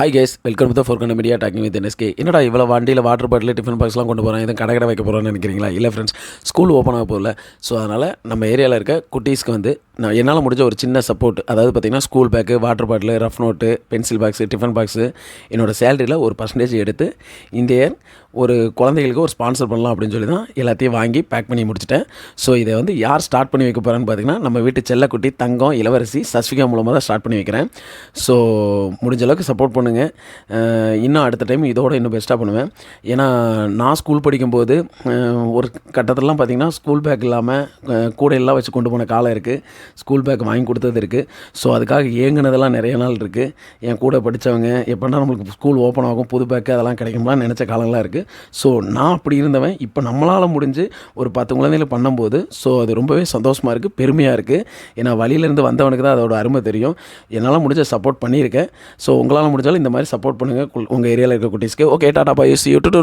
Hi guys welcome to four கண்ட media talking with NSK என்னடா இவ்வளோ வண்டியில் வாட்டர் பாட்டில் டிஃபன் பாக்ஸ்லாம் கொண்டு போகிறேன் எதுவும் கடை கடை வைக்க போகிறோன்னு நினைக்கிறீங்களா? இல்லை ஃப்ரெண்ட்ஸ் ஸ்கூல் ஓப்பன் ஆக போகல. ஸோ அதனால் நம்ம ஏரியாவில் இருக்க குட்டீஸ்க்கு வந்து நான் என்னால் முடிஞ்ச ஒரு சின்ன சப்போர்ட் அதாவது பார்த்திங்கன்னா school bag water bottle rough note pencil box tiffin box என்னோடய சேலரியில் ஒரு பர்சன்டேஜ் எடுத்து இந்த இயர் ஒரு குழந்தைகளுக்கு ஒரு ஸ்பான்சர் பண்ணலாம் அப்படின்னு சொல்லி தான் எல்லாத்தையும் வாங்கி பேக் பண்ணி முடிச்சிட்டேன். ஸோ இதை வந்து யார் ஸ்டார்ட் பண்ணி வைக்க போகிறான்னு பார்த்தீங்கன்னா நம்ம வீட்டு செல்லக்குட்டி தங்கம் இளவரசி சஸ்விகா மூலமாக தான் ஸ்டார்ட் பண்ணி வைக்கிறேன். ஸோ முடிஞ்ச அளவுக்கு சப்போர்ட் பண்ணுங்கள் இன்னும் அடுத்த டைம் இதோட இன்னும் பெஸ்ட்டாக பண்ணுவேன். ஏன்னா நான் ஸ்கூல் படிக்கும்போது ஒரு கட்டத்திலலாம் பார்த்திங்கன்னா ஸ்கூல் பேக் இல்லாமல் கூடையெல்லாம் வச்சு கொண்டு போன காலம் இருக்குது ஸ்கூல் பேக் வாங்கி கொடுத்தது இருக்குது ஸோ அதுக்காக ஏங்கினதெல்லாம் நிறைய நாள் இருக்குது என் கூட படித்தவங்க எப்போனா நம்மளுக்கு ஸ்கூல் ஓப்பன் ஆகும் புது பேக்கு அதெல்லாம் கிடைக்கும்லாம் நினச்ச காலங்களாக இருக்குது ஸோ நான் அப்படி இருந்தவன். இப்போ நம்மளால் முடிஞ்சு ஒரு பத்து குழந்தைகள் பண்ணும்போது ஸோ அது ரொம்பவே சந்தோஷமாக இருக்குது பெருமையாக இருக்குது ஏன்னா வழியிலேருந்து வந்தவனுக்கு தான் அதோட அருமை தெரியும். என்னால் முடிஞ்ச சப்போர்ட் பண்ணியிருக்கேன். ஸோ உங்களால் முடிஞ்சாலும் இந்த மாதிரி சப்போர்ட் பண்ணுங்கள் உங்கள் ஏரியாவில் இருக்க குட்டீஸ்க்கு. Okay tata bye you too